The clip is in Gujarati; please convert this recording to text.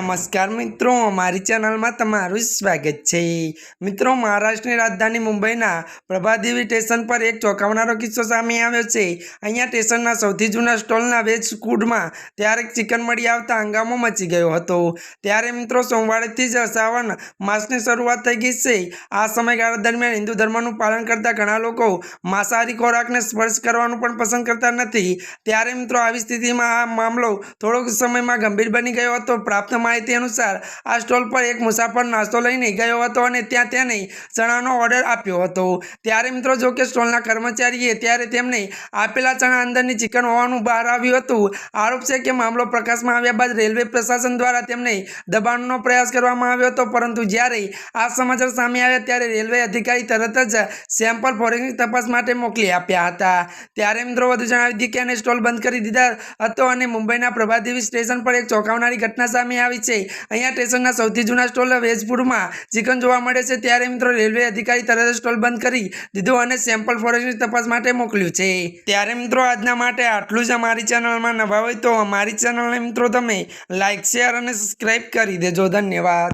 નમસ્કાર મિત્રો અમારી ચેનલમાં તમારું સ્વાગત છે. મિત્રો, મહારાષ્ટ્રની રાજધાની મુંબઈના પ્રભાદેવી સ્ટેશન પર એક ચોંકાવનારો કિસ્સો સામે આવ્યો છે. અહીંયા સ્ટેશનના સૌથી જૂના સ્ટોલના વેજ ફૂડમાં ત્યારે ચિકન મળી આવતા હંગામો મચી ગયો હતો. ત્યારે મિત્રો, સોમવારથી જ શ્રાવણ માસની શરૂઆત થઈ ગઈ છે. આ સમયગાળા દરમિયાન હિન્દુ ધર્મનું પાલન કરતા ઘણા લોકો માંસાહારી ખોરાકને સ્પર્શ કરવાનું પણ પસંદ કરતા નથી. ત્યારે મિત્રો, આવી સ્થિતિમાં આ મામલો થોડોક સમયમાં ગંભીર બની ગયો હતો. પ્રાપ્ત માહિતી અનુસાર આ સ્ટોલ પર એક મુસાફર નાસ્તો લઈને ગયો હતો અને ત્યાં તેને ચણાનો ઓર્ડર આપ્યો હતો. ત્યારે મિત્રો જો કે સ્ટોલના કર્મચારીએ ત્યારે તેમને આપેલા ચણા અંદરની ચિકન હોવાનું બહાર આવ્યું હતું. આરોપ છે કે મામલો પ્રકાશમાં આવ્યા બાદ રેલવે પ્રશાસન દ્વારા તેમને દબાણનો પ્રયાસ કરવામાં આવ્યો હતો. પરંતુ જ્યારે આ સમાચાર સામે આવ્યા ત્યારે રેલવે અધિકારી તરત જ સેમ્પલ ફોરેન્સિક તપાસ માટે મોકલી આપ્યા હતા. ત્યારે મિત્રો વધુ જણાવી દીધી કે એને સ્ટોલ બંધ કરી દીધા હતો અને મુંબઈના પ્રભાદેવી સ્ટેશન પર એક ચોંકાવનારી ઘટના સામે આવી છે. અહીંયા સ્ટેશનના સૌથી જૂના સ્ટોલ વેજપુરમાં ચિકન જોવા મળે છે. ત્યારે મિત્રો રેલવે અધિકારી તરત સ્ટોલ બંધ કરી દીધો અને સેમ્પલ ફોરેસ્ટની તપાસ માટે મોકલ્યું છે. ત્યારે મિત્રો આજના માટે આટલું જ અમારી ચેનલમાં નવા હોય તો અમારી ચેનલને મિત્રો તમે લાઇક શેર અને સબસ્ક્રાઈબ કરી દેજો. ધન્યવાદ.